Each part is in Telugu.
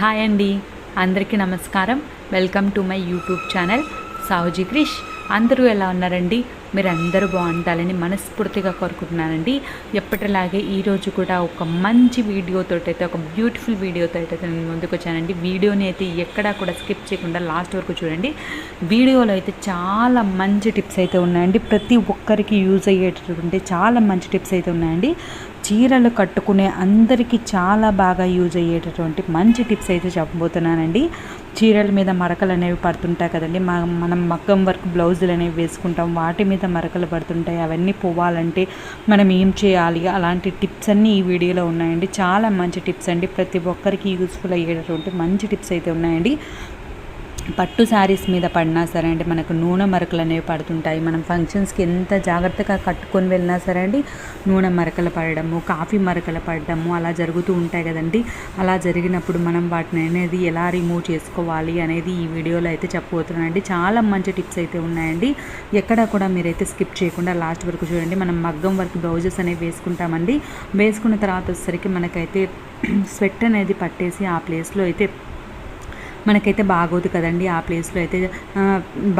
హాయ్ అండి. అందరికీ నమస్కారం. Welcome to my YouTube channel Savuji Krish. అందరూ ఎలా ఉన్నారండి? మీరు అందరూ బాగుంటారని మనస్ఫూర్తిగా కోరుకుంటున్నానండి. ఎప్పటిలాగే ఈరోజు కూడా ఒక మంచి వీడియోతో అయితే ఒక బ్యూటిఫుల్ వీడియోతో అయితే నేను ముందుకు వచ్చానండి. వీడియోని అయితే ఎక్కడా కూడా స్కిప్ చేయకుండా లాస్ట్ వరకు చూడండి. వీడియోలో అయితే చాలా మంచి టిప్స్ అయితే ఉన్నాయండి. ప్రతి ఒక్కరికి యూజ్ అయ్యేటటువంటి చాలా మంచి టిప్స్ అయితే ఉన్నాయండి. చీరలు కట్టుకునే అందరికీ చాలా బాగా యూజ్ అయ్యేటటువంటి మంచి టిప్స్ అయితే చెప్పబోతున్నానండి. చీరల మీద మరకలు అనేవి పడుతుంటాయి కదండి. మనం మగ్గం వర్క్ బ్లౌజులు అనేవి వేసుకుంటాం. వాటి మీద మరకలు పడుతుంటాయి. అవన్నీ పోవాలంటే మనం ఏం చేయాలి? అలాంటి టిప్స్ అన్నీ ఈ వీడియోలో ఉన్నాయండి. చాలా మంచి టిప్స్ అండి. ప్రతి ఒక్కరికి యూస్ఫుల్ అయ్యేటటువంటి మంచి టిప్స్ అయితే ఉన్నాయండి. పట్టు శారీస్ మీద పడినా సరే అండి మనకు నూనె మరకలు అనేవి పడుతుంటాయి. మనం ఫంక్షన్స్కి ఎంత జాగ్రత్తగా కట్టుకొని వెళ్ళినా సరే అండి నూనె మరకలు పడడము కాఫీ మరకలు పడడము అలా జరుగుతూ ఉంటాయి కదండి. అలా జరిగినప్పుడు మనం వాటిని అనేది ఎలా రిమూవ్ చేసుకోవాలి అనేది ఈ వీడియోలో అయితే చెప్పబోతున్నానండి. చాలా మంచి టిప్స్ అయితే ఉన్నాయండి. ఎక్కడ కూడా మీరైతే స్కిప్ చేయకుండా లాస్ట్ వరకు చూడండి. మనం మగ్గం వర్క్ బ్లౌజెస్ అనేవి వేసుకుంటామండి. వేసుకున్న తర్వాత వచ్చేసరికి మనకైతే స్వెట్ అనేది పట్టేసి ఆ ప్లేస్లో అయితే మనకైతే బాగోదు కదండి. ఆ ప్లేస్లో అయితే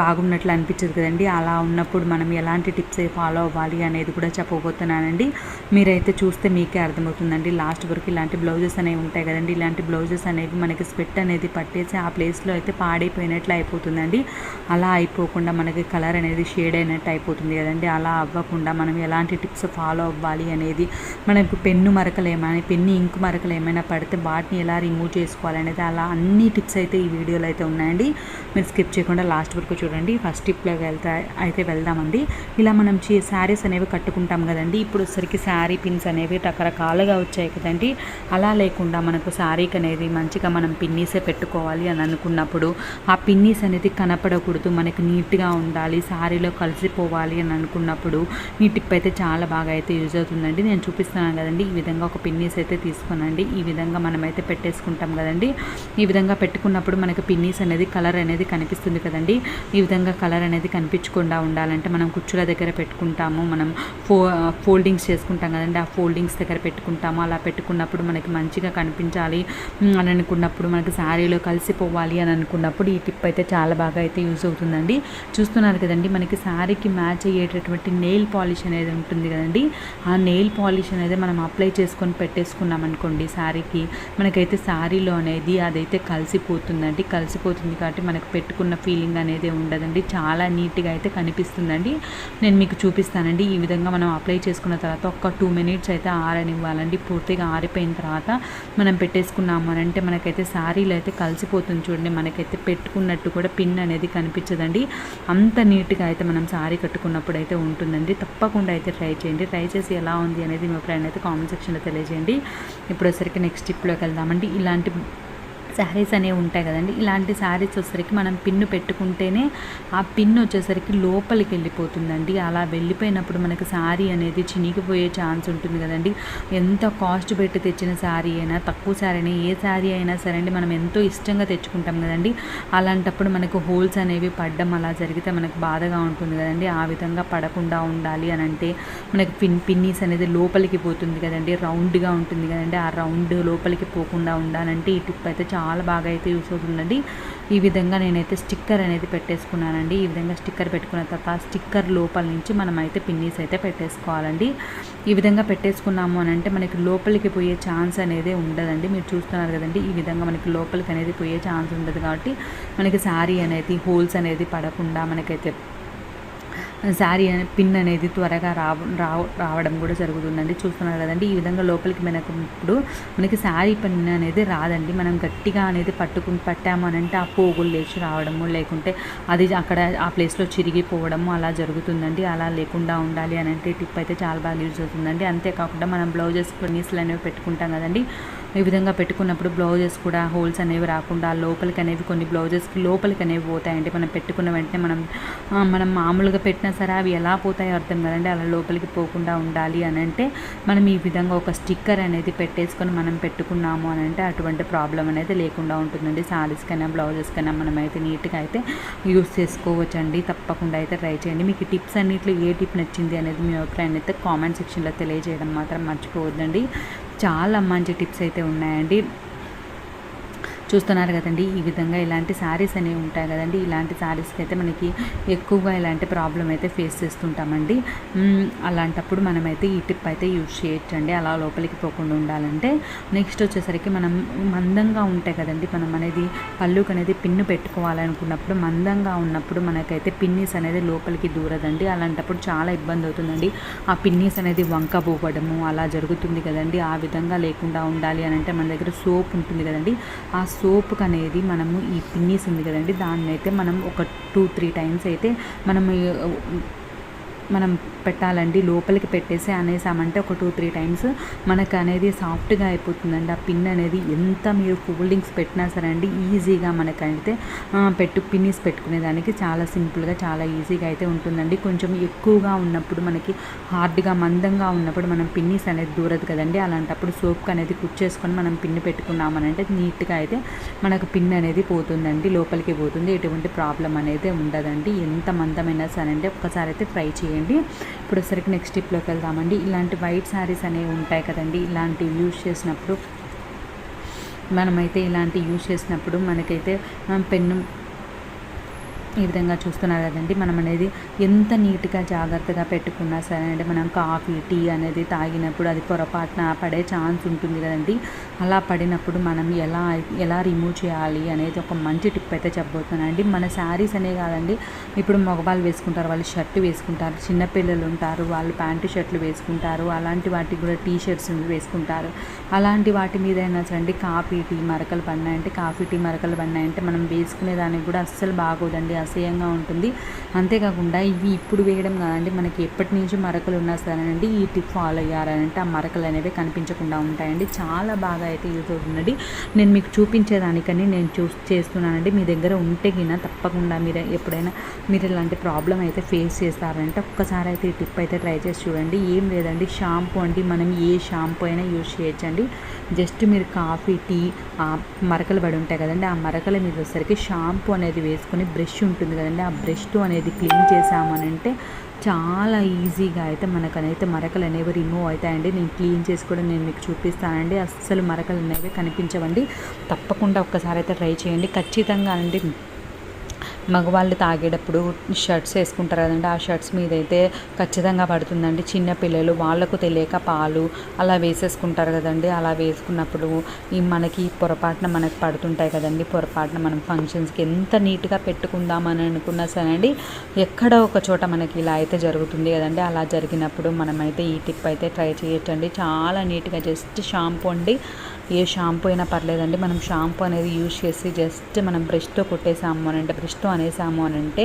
బాగున్నట్లు అనిపించదు కదండి. అలా ఉన్నప్పుడు మనం ఎలాంటి టిప్స్ ఫాలో అవ్వాలి అనేది కూడా చెప్పబోతున్నానండి. మీరైతే చూస్తే మీకే అర్థమవుతుందండి. లాస్ట్ వరకు ఇలాంటి బ్లౌజెస్ అనేవి ఉంటాయి కదండి. ఇలాంటి బ్లౌజెస్ అనేవి మనకి స్వెట్ అనేది పట్టేసి ఆ ప్లేస్లో అయితే పాడైపోయినట్లు అయిపోతుందండి. అలా అయిపోకుండా మనకి కలర్ అనేది షేడ్ అయినట్టు అయిపోతుంది కదండి. అలా అవ్వకుండా మనం ఎలాంటి టిప్స్ ఫాలో అవ్వాలి అనేది మనకు పెన్ను మరకలు ఏమైనా పెన్ను ఇంకు మరకలు ఏమైనా పడితే వాటిని ఎలా రిమూవ్ చేసుకోవాలనేది అలా అన్ని టిప్స్ అయితే ఈ వీడియోలు అయితే ఉన్నాయండి. మీరు స్కిప్ చేయకుండా లాస్ట్ వరకు చూడండి. ఫస్ట్ టిప్లోకి వెళ్తా అయితే వెళ్దామండి. ఇలా మనం శారీస్ అనేవి కట్టుకుంటాం కదండి. ఇప్పుడు వచ్చరికి శారీ పిన్స్ అనేవి రకరకాలుగా వచ్చాయి కదండి. అలా లేకుండా మనకు శారీకి అనేది మంచిగా మనం పిన్నీసే పెట్టుకోవాలి అని అనుకున్నప్పుడు ఆ పిన్నీస్ అనేది కనపడకూడదు. మనకి నీట్గా ఉండాలి. శారీలో కలిసిపోవాలి అని అనుకున్నప్పుడు ఈ టిప్ అయితే చాలా బాగా అయితే యూజ్ అవుతుందండి. నేను చూపిస్తున్నాను కదండి. ఈ విధంగా ఒక పిన్నీస్ అయితే తీసుకోనండి. ఈ విధంగా మనమైతే పెట్టేసుకుంటాం కదండి. ఈ విధంగా పెట్టుకున్న పెట్టుకున్నప్పుడు మనకి పిన్నీస్ అనేది కలర్ అనేది కనిపిస్తుంది కదండి. ఈ విధంగా కలర్ అనేది కనిపించకుండా ఉండాలంటే మనం కుర్చీల దగ్గర పెట్టుకుంటాము. మనం ఫో ఫోల్డింగ్స్ చేసుకుంటాం కదండి. ఆ ఫోల్డింగ్స్ దగ్గర పెట్టుకుంటాము. అలా పెట్టుకున్నప్పుడు మనకి మంచిగా కనిపించాలి. అని అనుకున్నప్పుడు మనకి శారీలో కలిసిపోవాలి అని అనుకున్నప్పుడు ఈ టిప్ అయితే చాలా బాగా అయితే యూజ్ అవుతుందండి. చూస్తున్నారు కదండి మనకి శారీకి మ్యాచ్ అయ్యేటటువంటి నెయిల్ పాలిష్ అనేది ఉంటుంది కదండి. ఆ నెయిల్ పాలిష్ అనేది మనం అప్లై చేసుకొని పెట్టేసుకున్నాం అనుకోండి శారీకి మనకైతే శారీలో అనేది అదైతే కలిసిపోతుందండి కలిసిపోతుంది కాబట్టి మనకు పెట్టుకున్న ఫీలింగ్ అనేది ఉండదండి. చాలా నీట్గా అయితే కనిపిస్తుందండి. నేను మీకు చూపిస్తానండి. ఈ విధంగా మనం అప్లై చేసుకున్న తర్వాత ఒక టూ మినిట్స్ అయితే ఆరనివ్వాలండి. పూర్తిగా ఆరిపోయిన తర్వాత మనం పెట్టేసుకున్నాము అని అంటే మనకైతే శారీలు అయితే కలిసిపోతుంది చూడండి. మనకైతే పెట్టుకున్నట్టు కూడా పిన్ అనేది కనిపించదండి. అంత నీట్గా అయితే మనం శారీ కట్టుకున్నప్పుడు అయితే ఉంటుందండి. తప్పకుండా అయితే ట్రై చేయండి. ట్రై చేసి ఎలా ఉంది అనేది మీ ఫ్రెండ్ అయితే కామెంట్ సెక్షన్లో తెలియజేయండి. ఇప్పుడు వచ్చరికి నెక్స్ట్ టిప్లోకి వెళ్దామండి. ఇలాంటి శారీస్ అనేవి ఉంటాయి కదండి. ఇలాంటి శారీస్ వచ్చేసరికి మనం పిన్ను పెట్టుకుంటేనే ఆ పిన్ వచ్చేసరికి లోపలికి వెళ్ళిపోతుందండి. అలా వెళ్ళిపోయినప్పుడు మనకి శారీ అనేది చినిగిపోయే ఛాన్స్ ఉంటుంది కదండి. ఎంత కాస్ట్ పెట్టి తెచ్చిన శారీ అయినా తక్కువ శారీ అయినా ఏ శారీ అయినా సరే అండి మనం ఎంతో ఇష్టంగా తెచ్చుకుంటాం కదండి. అలాంటప్పుడు మనకు హోల్స్ అనేవి పడ్డం అలా జరిగితే మనకు బాధగా ఉంటుంది కదండి. ఆ విధంగా పడకుండా ఉండాలి అని అంటే మనకి పిన్ పిన్నీస్ అనేది లోపలికి పోతుంది కదండి. రౌండ్గా ఉంటుంది కదండి. ఆ రౌండ్ లోపలికి పోకుండా ఉండాలంటే ఈ టిప్ అయితే చాలా చాలా బాగా అయితే యూస్ అవుతుందండి. ఈ విధంగా నేనైతే స్టిక్కర్ అనేది పెట్టేసుకున్నానండి. ఈ విధంగా స్టిక్కర్ పెట్టుకున్న తర్వాత స్టిక్కర్ లోపల నుంచి మనం అయితే పిన్నీస్ అయితే పెట్టేసుకోవాలండి. ఈ విధంగా పెట్టేసుకున్నాము అని అంటే మనకి లోపలికి పోయే ఛాన్స్ అనేది ఉండదండి. మీరు చూస్తున్నారు కదండి ఈ విధంగా మనకి లోపలికి అనేది పోయే ఛాన్స్ ఉండదు కాబట్టి మనకి శారీ అనేది హోల్స్ అనేది పడకుండా మనకైతే శారీ అనే పిన్ అనేది త్వరగా రావ రావడం కూడా జరుగుతుందండి. చూస్తున్నారు కదండి ఈ విధంగా లోపలికి మనకుప్పుడు మనకి శారీ పిన్ అనేది రాదండి. మనం గట్టిగా అనేది పట్టుకుని పట్టాము అని అంటే ఆ పోగులు లేచి రావడము లేకుంటే అది అక్కడ ఆ ప్లేస్లో చిరిగిపోవడము అలా జరుగుతుందండి. అలా లేకుండా ఉండాలి అని అంటే టిప్ అయితే చాలా బాగా యూజ్ అవుతుందండి. అంతేకాకుండా మనం బ్లౌజెస్ నీస్లు అనేవి పెట్టుకుంటాం కదండి. ఈ విధంగా పెట్టుకున్నప్పుడు బ్లౌజెస్ కూడా హోల్స్ అనేవి రాకుండా లోపలికి అనేవి కొన్ని బ్లౌజెస్కి లోపలికి అనేవి పోతాయండి. మనం పెట్టుకున్న వెంటనే మనం మనం మామూలుగా పెట్టినా సరే అవి ఎలా పోతాయో అర్థం కదండి. అలా లోపలికి పోకుండా ఉండాలి అని అంటే మనం ఈ విధంగా ఒక స్టిక్కర్ అనేది పెట్టేసుకొని మనం పెట్టుకున్నాము అని అంటే అటువంటి ప్రాబ్లం అనేది లేకుండా ఉంటుందండి. శారీస్కైనా బ్లౌజెస్కైనా మనం అయితే నీట్గా అయితే యూస్ చేసుకోవచ్చండి. తప్పకుండా అయితే ట్రై చేయండి. మీకు టిప్స్ అన్నింటిలో ఏ టిప్ నచ్చింది అనేది మీ అభిప్రాయాన్ని అయితే కామెంట్ సెక్షన్లో తెలియజేయడం మాత్రం మర్చిపోవద్దండి. చాలా మంచి టిప్స్ అయితే ఉన్నాయండి. చూస్తున్నారు కదండి. ఈ విధంగా ఇలాంటి శారీస్ అనేవి ఉంటాయి కదండి. ఇలాంటి శారీస్కి అయితే మనకి ఎక్కువగా ఇలాంటి ప్రాబ్లం అయితే ఫేస్ చేస్తుంటామండి. అలాంటప్పుడు మనమైతే ఈ టిప్ అయితే యూజ్ చేయొచ్చండి. అలా లోపలికి పోకుండా ఉండాలంటే. నెక్స్ట్ వచ్చేసరికి మనం మందంగా ఉంటాయి కదండి మనం అనేది పళ్ళుకు అనేది పిన్ను పెట్టుకోవాలనుకున్నప్పుడు మందంగా ఉన్నప్పుడు మనకైతే పిన్నీస్ అనేది లోపలికి దూరదండి. అలాంటప్పుడు చాలా ఇబ్బంది అవుతుందండి. ఆ పిన్నీస్ అనేది వంక పోవడము అలా జరుగుతుంది కదండి. ఆ విధంగా లేకుండా ఉండాలి అని అంటే మన దగ్గర సోప్ ఉంటుంది కదండి. ఆ సోప్కి అనేది మనము ఈ పిన్నీస్ ఉంది కదండి. దాన్ని అయితే మనం ఒక టూ త్రీ టైమ్స్ అయితే మనం మనం పెట్టాలండి లోపలికి పెట్టేసి అనేసామంటే ఒక టూ త్రీ టైమ్స్ మనకు అనేది సాఫ్ట్గా అయిపోతుందండి. ఆ పిన్ అనేది ఎంత మీరు ఫోల్డింగ్స్ పెట్టినా సరే అండి ఈజీగా మనకైతే పెట్టు పిన్నిస్ పెట్టుకునేదానికి చాలా సింపుల్గా చాలా ఈజీగా అయితే ఉంటుందండి. కొంచెం ఎక్కువగా ఉన్నప్పుడు మనకి హార్డ్గా మందంగా ఉన్నప్పుడు మనం పిన్నిస్ అనేది దూరదు కదండి. అలాంటప్పుడు సోప్ అనేది కుచ్చేసుకొని మనం పిన్ పెట్టుకున్నామనంటే నీట్గా అయితే మనకు పిన్ అనేది పోతుందండి లోపలికి పోతుంది. ఎటువంటి ప్రాబ్లం అనేది ఉండదండి. ఎంత మందమైనా సరే అంటే ఒక్కసారి అయితే ట్రై చేయండి. ఇప్పుడు సరికి నెక్స్ట్ టిప్లోకి వెళ్దామండి. ఇలాంటి వైట్ శారీస్ అనేవి ఉంటాయి కదండి. ఇలాంటివి యూజ్ చేసినప్పుడు మనమైతే ఇలాంటి యూజ్ చేసినప్పుడు మనకైతే మనం పెన్ను ఈ విధంగా చూస్తున్నారు కదండి. మనం అనేది ఎంత నీట్గా జాగ్రత్తగా పెట్టుకున్నా సరే అంటే మనం కాఫీ టీ అనేది తాగినప్పుడు అది పొరపాటున పడే ఛాన్స్ ఉంటుంది కదండి. అలా పడినప్పుడు మనం ఎలా ఎలా రిమూవ్ చేయాలి అనేది ఒక మంచి టిప్ అయితే చెప్పబోతున్నానండి మన శారీస్ అనే కాదండి ఇప్పుడు మగవాళ్ళు వేసుకుంటారు వాళ్ళు షర్ట్ వేసుకుంటారు చిన్నపిల్లలు ఉంటారు వాళ్ళు ప్యాంటు షర్ట్లు వేసుకుంటారు అలాంటి వాటికి కూడా టీ షర్ట్స్ వేసుకుంటారు. అలాంటి వాటి మీద అయినా సరే అండి కాఫీ టీ మరకలు పడినాయంటే కాఫీ టీ మరకలు పడినాయంటే మనం వేసుకునే దానికి కూడా అస్సలు బాగోదండి అసహ్యంగా ఉంటుంది. అంతేకాకుండా ఇవి ఇప్పుడు వేయడం కాదండి మనకి ఎప్పటి నుంచి మరకలు ఉన్నా సరేనండి ఈ టిప్ ఫాలో అయ్యారంటే ఆ మరకలు అనేవి కనిపించకుండా ఉంటాయండి. చాలా బాగా అయితే యూజ్ అవుతుందండి. నేను మీకు చూపించేదానికని నేను చూ చేస్తున్నానండి. మీ దగ్గర ఉంటే గిన తప్పకుండా మీరు ఎప్పుడైనా మీరు ఇలాంటి ప్రాబ్లం అయితే ఫేస్ చేస్తారంటే ఒక్కసారి అయితే ఈ టిప్ అయితే ట్రై చేసి చూడండి. ఏం లేదండి. షాంపూ అండి. మనం ఏ షాంపూ అయినా యూజ్ చేయొచ్చండి. జస్ట్ మీరు కాఫీ టీ మరకలు పడి ఉంటాయి కదండి. ఆ మరకల మీద వచ్చేసరికి షాంపూ అనేది వేసుకొని బ్రష్ ఉంటుంది కదండి. ఆ బ్రష్తో అనేది క్లీన్ చేసామనంటే చాలా ఈజీగా అయితే మనకనైతే మరకలు అనేవి రిమూవ్ అవుతాయండి. నేను క్లీన్ చేసి కూడా నేను మీకు చూపిస్తానండి. అస్సలు మరకలు అనేవి కనిపించవండి. తప్పకుండా ఒక్కసారి అయితే ట్రై చేయండి. ఖచ్చితంగా అండి. మగవాళ్ళు తాగేటప్పుడు షర్ట్స్ వేసుకుంటారు కదండి. ఆ షర్ట్స్ మీద అయితే ఖచ్చితంగా పడుతుందండి. చిన్న పిల్లలు వాళ్ళకు తెలియక పాలు అలా వేసేసుకుంటారు కదండి. అలా వేసుకున్నప్పుడు ఈ మనకి పొరపాటున మనకు పడుతుంటాయి కదండి. పొరపాటున మనం ఫంక్షన్స్కి ఎంత నీట్గా పెట్టుకుందామని అనుకున్నా సరే అండి ఎక్కడ ఒక చోట మనకి ఇలా అయితే జరుగుతుంది కదండి. అలా జరిగినప్పుడు మనమైతే ఈ టిప్ అయితే ట్రై చేయొచ్చండి. చాలా నీట్గా జస్ట్ షాంపూ అండి. ఏ షాంపూ అయినా పర్లేదండి. మనం షాంపూ అనేది యూజ్ చేసి జస్ట్ మనం బ్రష్తో కొట్టేసాము అని అంటే బ్రష్తో అనేసాము అని అంటే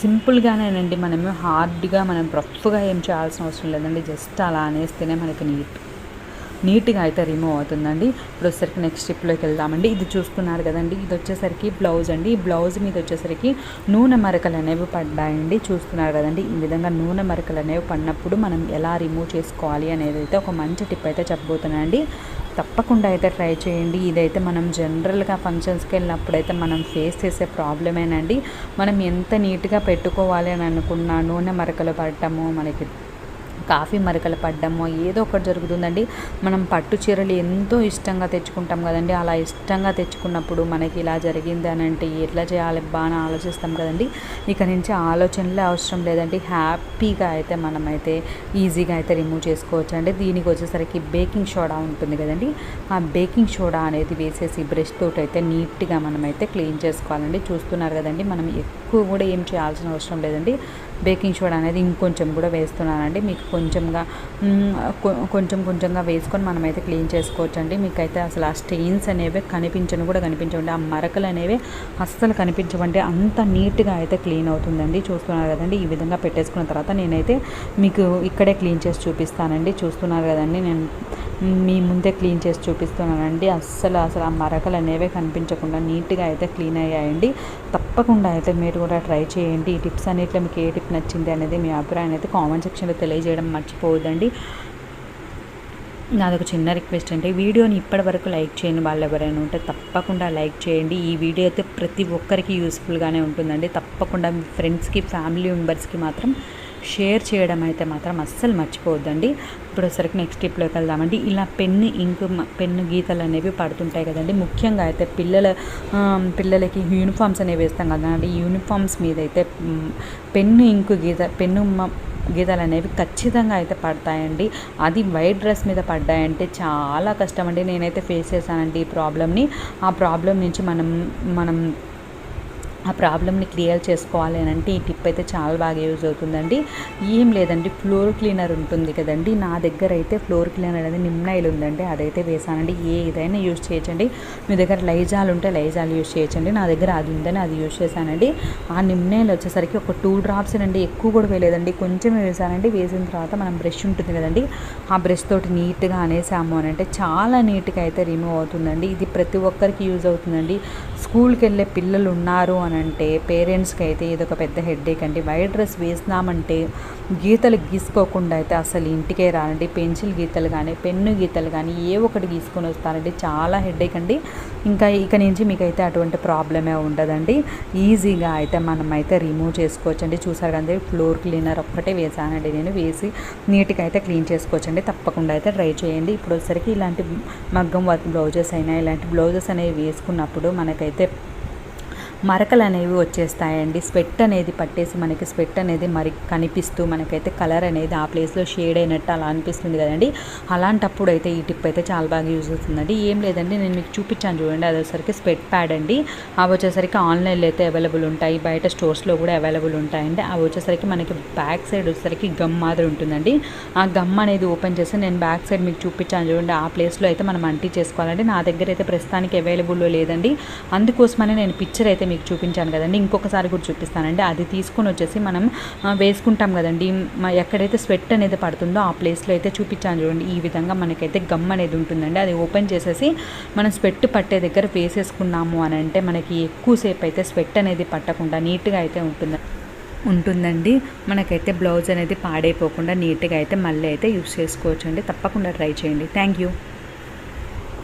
సింపుల్గానేనండి మనము హార్డ్గా మనం రఫ్గా ఏం చేయాల్సిన అవసరం లేదండి. జస్ట్ అలా అనేస్తేనే మనకి నీట్. నీట్గా అయితే రిమూవ్ అవుతుందండి. ఇప్పుడు వచ్చేసరికి నెక్స్ట్ స్టెప్లోకి వెళ్దామండి. ఇది చూస్తున్నారు కదండి. ఇది వచ్చేసరికి బ్లౌజ్ అండి. ఈ బ్లౌజ్ మీద వచ్చేసరికి నూనె మరకలు అనేవి పడ్డాయండి. చూస్తున్నారు కదండి. ఈ విధంగా నూనె మరకలు అనేవి పడినప్పుడు మనం ఎలా రిమూవ్ చేసుకోవాలి అనేది అయితే ఒక మంచి టిప్ అయితే చెప్పబోతున్నానండి. తప్పకుండా అయితే ట్రై చేయండి. ఇదైతే మనం జనరల్గా ఫంక్షన్స్కి వెళ్ళినప్పుడు అయితే మనం ఫేస్ చేసే ప్రాబ్లమేనండి మనం ఎంత నీట్గా పెట్టుకోవాలి అని అనుకున్నా నూనె మరకలు పడటము మనకి కాఫీ మరకలు పడ్డమో ఏదో ఒకటి జరుగుతుందండి. మనం పట్టు చీరలు ఎంతో ఇష్టంగా తెచ్చుకుంటాం కదండి. అలా ఇష్టంగా తెచ్చుకున్నప్పుడు మనకి ఇలా జరిగింది అని అంటే ఎట్లా చేయాలి బా అని ఆలోచిస్తాం కదండి. ఇక నుంచి ఆలోచనలే అవసరం లేదండి. హ్యాపీగా అయితే మనమైతే ఈజీగా అయితే రిమూవ్ చేసుకోవచ్చు అండి దీనికి వచ్చేసరికి బేకింగ్ సోడా ఉంటుంది కదండి. ఆ బేకింగ్ సోడా అనేది వేసేసి బ్రష్ తోటి అయితే నీట్గా మనమైతే క్లీన్ చేసుకోవాలండి. చూస్తున్నారు కదండి మనం ఎక్కువ కూడా ఏం చేయాల్సిన అవసరం లేదండి. బేకింగ్ సోడా అనేది ఇంకొంచెం కూడా వేస్తున్నానండి. మీకు కొంచెంగా కొంచెం కొంచెంగా వేసుకొని మనమైతే క్లీన్ చేసుకోవచ్చు అండి మీకైతే అసలు ఆ స్టెయిన్స్ అనేవి కనిపించను కూడా కనిపించవండి. ఆ మరకలు అనేవి అస్సలు కనిపించవండి. అంత నీట్గా అయితే క్లీన్ అవుతుందండి. చూస్తున్నారు కదండి. ఈ విధంగా పెట్టేసుకున్న తర్వాత నేనైతే మీకు ఇక్కడే క్లీన్ చేసి చూపిస్తానండి. చూస్తున్నారు కదండి. నేను మీ ముందే క్లీన్ చేసి చూపిస్తున్నానండి. అస్సలు అసలు ఆ మరకలు అనేవి కనిపించకుండా నీట్గా అయితే క్లీన్ అయ్యాయండి. తప్పకుండా అయితే మీరు కూడా ట్రై చేయండి. ఈ టిప్స్ అన్నిట్లో మీకు ఏ టిప్ నచ్చింది అనేది మీ అభిప్రాయం అయితే కామెంట్ సెక్షన్లో తెలియజేయడం మర్చిపోవద్దండి. నాదొక చిన్న రిక్వెస్ట్ అంటే వీడియోని ఇప్పటి వరకు లైక్ చేయని వాళ్ళు ఎవరైనా ఉంటే తప్పకుండా లైక్ చేయండి. ఈ వీడియో అయితే ప్రతి ఒక్కరికి యూస్ఫుల్గానే ఉంటుందండి. తప్పకుండా మీ ఫ్రెండ్స్కి ఫ్యామిలీ మెంబర్స్కి మాత్రం షేర్ చేయడం అయితే మాత్రం అస్సలు మర్చిపోవద్దండి. ఇప్పుడు ఒకసారికి నెక్స్ట్ టిప్లోకి వెళ్దామండి. ఇలా పెన్ను ఇంకు పెన్ను గీతలు అనేవి పడుతుంటాయి కదండి. ముఖ్యంగా అయితే పిల్లల పిల్లలకి యూనిఫామ్స్ అనేవి వేస్తాం కదండి యూనిఫామ్స్ మీద అయితే పెన్ను ఇంకు గీత పెన్ను మ- గీతలు అనేవి ఖచ్చితంగా అయితే పడతాయండి. అది వైట్ డ్రెస్ మీద పడ్డాయంటే చాలా కష్టం అండి నేనైతే ఫేస్ చేశానండి ఈ ప్రాబ్లమ్ని ఆ ప్రాబ్లం నుంచి మనం మనం ఆ ప్రాబ్లమ్ని క్లియర్ చేసుకోవాలి అని అంటే ఈ టిప్ అయితే చాలా బాగా యూజ్ అవుతుందండి. ఏం లేదండి ఫ్లోర్ క్లీనర్ ఉంటుంది కదండి. నా దగ్గర అయితే ఫ్లోర్ క్లీనర్ అనేది నిమ్నాయిల్ ఉందండి. అదైతే వేసానండి. ఏ ఇదైనా యూజ్ చేయొచ్చండి. మీ దగ్గర లైజాల్ ఉంటే లైజాల్ యూజ్ చేయొచ్చండి. నా దగ్గర అది ఉందని అది యూజ్ చేశానండి. ఆ నిమ్నాయిల్ వచ్చేసరికి ఒక టూ డ్రాప్స్ అండి. ఎక్కువ కూడా వేయలేదండి. కొంచెమే వేసానండి. వేసిన తర్వాత మనం బ్రష్ ఉంటుంది కదండి. ఆ బ్రష్ తోటి నీట్గా అనేసాము అని అంటే చాలా నీట్గా అయితే రిమూవ్ అవుతుందండి. ఇది ప్రతి ఒక్కరికి యూజ్ అవుతుందండి. స్కూల్కి వెళ్ళే పిల్లలు ఉన్నారు అని అంటే పేరెంట్స్కి అయితే ఇదొక ఒక పెద్ద హెడ్ఏక్ అండి. వైట్ డ్రెస్ వేసినామంటే గీతలు గీసుకోకుండా అయితే అసలు ఇంటికే రానండి పెన్సిల్ గీతలు కానీ పెన్ను గీతలు కానీ ఏ ఒకటి గీసుకొని వస్తారండి. చాలా హెడ్ఏక్ అండి. ఇంకా ఇక నుంచి మీకు అయితే అటువంటి ప్రాబ్లమే ఉండదండి. ఈజీగా అయితే మనం అయితే రిమూవ్ చేసుకోవచ్చండి. చూసారు కదా ఫ్లోర్ క్లీనర్ ఒక్కటే వేసానండి నేను. వేసి నీట్గా అయితే క్లీన్ చేసుకోవచ్చండి. తప్పకుండా అయితే ట్రై చేయండి. ఇప్పుడు వచ్చేసరికి ఇలాంటి మగ్గం వర్క్ బ్లౌజెస్ అయినా ఇలాంటి బ్లౌజెస్ అనేవి వేసుకున్నప్పుడు మనకైతే titip మరకలు అనేవి వచ్చేస్తాయండి. స్వెట్ అనేది పట్టేసి మనకి స్వెట్ అనేది మరి కనిపిస్తూ మనకైతే కలర్ అనేది ఆ ప్లేస్లో షేడ్ అయినట్టు అలా అనిపిస్తుంది కదండి. అలాంటప్పుడు అయితే ఈ టిప్ అయితే చాలా బాగా యూజ్ అవుతుందండి. ఏం లేదండి నేను మీకు చూపించాను చూడండి. అది వచ్చేసరికి స్వెట్ ప్యాడ్ అండి. అవి వచ్చేసరికి ఆన్లైన్లో అయితే అవైలబుల్ ఉంటాయి. బయట స్టోర్స్లో కూడా అవైలబుల్ ఉంటాయండి. అవి వచ్చేసరికి మనకి బ్యాక్ సైడ్ వచ్చేసరికి గమ్ మాదిరి ఉంటుందండి. ఆ గమ్ అనేది ఓపెన్ చేసి నేను బ్యాక్ సైడ్ మీకు చూపించాను చూడండి. ఆ ప్లేస్లో అయితే మనం అంటీ చేసుకోవాలండి. నా దగ్గర అయితే ప్రస్తుతానికి అవైలబుల్లో లేదండి. అందుకోసమని నేను పిక్చర్ అయితే మీకు చూపించాను కదండి. ఇంకొకసారి కూడా చూపిస్తానండి. అది తీసుకొని వచ్చేసి మనం వేసుకుంటాం కదండి. ఎక్కడైతే స్వెట్ అనేది పడుతుందో ఆ ప్లేస్లో అయితే చూపించాను చూడండి. ఈ విధంగా మనకైతే గమ్ అనేది ఉంటుందండి. అది ఓపెన్ చేసేసి మనం స్వెట్ పట్టే దగ్గర వేసేసుకున్నాము అని అంటే మనకి ఎక్కువసేపు అయితే స్వెట్ అనేది పట్టకుండా నీట్గా అయితే ఉంటుంది ఉంటుందండి. మనకైతే బ్లౌజ్ అనేది పాడైపోకుండా నీట్గా అయితే మళ్ళీ అయితే యూస్ చేసుకోవచ్చు అండి తప్పకుండా ట్రై చేయండి. Thank you.